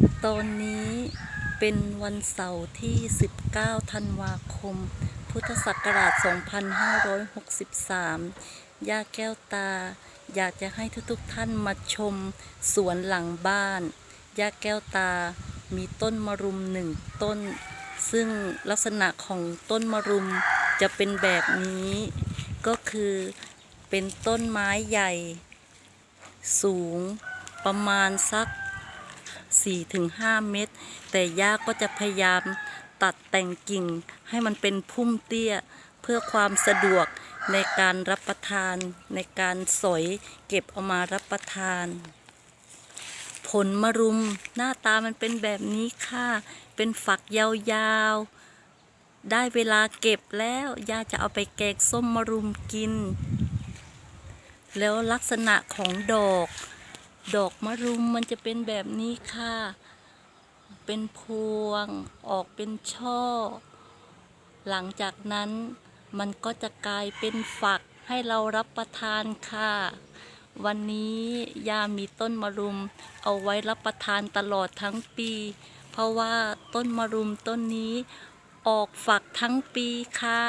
ตอนนี้เป็นวันเสาร์ที่ 19 ธันวาคม พุทธศักราช 2563 ย่าแก้วตา อยากจะให้ทุกๆท่านมาชมสวนหลังบ้าน ย่าแก้วตา มีต้นมะรุมหนึ่งต้น ซึ่งลักษณะของต้นมะรุมจะเป็นแบบนี้ ก็คือเป็นต้นไม้ใหญ่ สูงประมาณสัก 4-5 เมตร แต่ย่าก็จะพยายามตัดแต่งกิ่งให้มันเป็นพุ่มเตี้ย เพื่อความสะดวกในการรับประทานในการสอยเก็บเอามารับประทาน ผลมะรุมหน้าตามันเป็นแบบนี้ค่ะ เป็นฝักยาวๆ ได้เวลาเก็บแล้วย่าจะเอาไปแกงส้มมะรุมกิน แล้วลักษณะของดอก ดอกมะรุมมันจะเป็นแบบนี้ค่ะ เป็นพวง ออกเป็นช่อ หลังจากนั้นมันก็จะกลายเป็นฝักให้เรารับประทานค่ะ วันนี้ยามีต้นมะรุมเอาไว้รับประทานตลอดทั้งปี เพราะว่าต้นมะรุมต้นนี้ออกฝักทั้งปีค่ะ